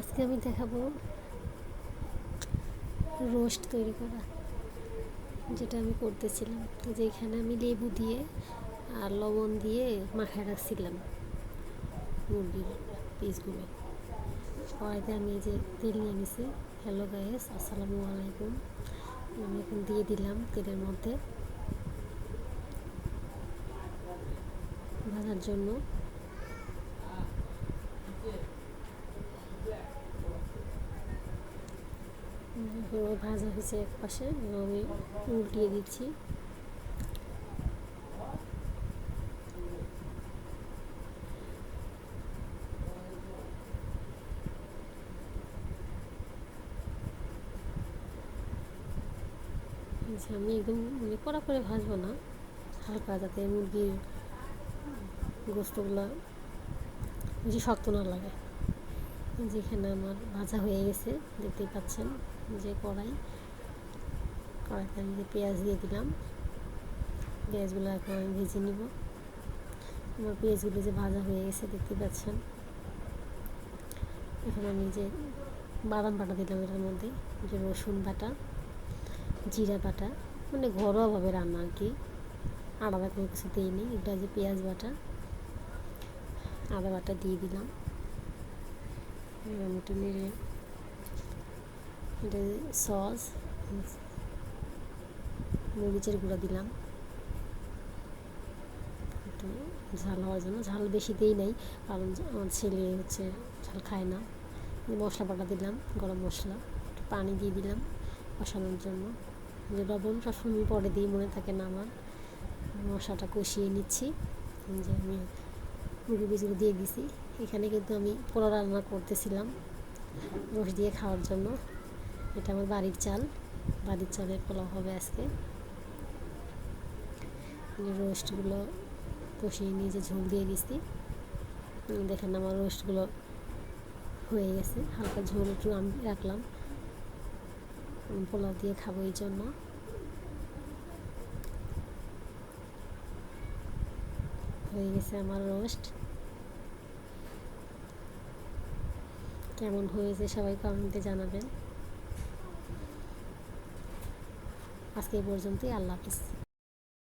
আজকে আমি দেখাবো রোস্ট তৈরি করা, যেটা আমি করতেছিলাম। তো যেখানে আমি লেবু দিয়ে আর লবণ দিয়ে মাখায় রাখছিলাম মুরগির পিসগুলো। কড়াইতে আমি যে তেল নিয়ে নিছি। হ্যালো গায়েস আসসালামু আলাইকুম। আমি এখন দিয়ে দিলাম তেলের মধ্যে। ভাজার জন্য পুরো ভাজা হয়েছে এক পাশে আমি উল্টিয়ে দিচ্ছি। আচ্ছা আমি একদম মানে কড়া করে ভাজবো না, হালকা যাতে মুরগির গোস্তগুলো বেশি শক্ত না লাগে। যেখানে আমার ভাজা হয়ে গেছে, দেখতেই পাচ্ছেন যে কড়াই। কড়াইতে আমি পেঁয়াজ দিয়ে দিলাম, পেঁয়াজগুলো এখন আমি ভেজে নিব। আমার পেঁয়াজগুলো যে ভাজা হয়ে গেছে দেখতে পাচ্ছেন। এখন আমি যে বাদাম বাটা দিলাম এটার মধ্যে, যে রসুন বাটা, জিরা বাটা মানে ঘরোয়াভাবে রান্না আর কি। আলাদা কোনো কিছু দিইনি, এটা যে পেঁয়াজ বাটা, আদা বাটা দিয়ে দিলাম। একটু নেড়ে এটা সস মরিচের গুঁড়া দিলাম। একটু ঝাল হওয়ার জন্য। ঝাল বেশি দেই নাই, কারণ আমার ছেলে হচ্ছে ঝাল খায় না। মশলা বাটা দিলাম, গরম মশলা, একটু পানি দিয়ে দিলাম কষানোর জন্য। যে লবণ সবসময় পরে দিই, মনে থাকে না আমার। মশলাটা কষিয়ে নিচ্ছি। যে আমি মুরগি বীজগুলো দিয়ে দিছি। এখানে কিন্তু আমি পোলা রান্না করতেছিলাম, রোস দিয়ে খাওয়ার জন্য। এটা আমার বাড়ির চাল, বাড়ির চালের পোলাও হবে আজকে। রোস্টগুলো কষিয়ে নিয়ে যে ঝোল দিয়ে দিছি দেখেন আমার রোস্টগুলো হয়ে গেছে। হালকা ঝোল একটু আমি রাখলাম। পোলাও দিয়ে খাব এই জন্য। হয়ে গেছে আমার রোস্ট। কেমন হয়েছে সবাই কমেন্টে জানাবেন। আজকে পর্যন্তই আল্লাহ হাফিজ।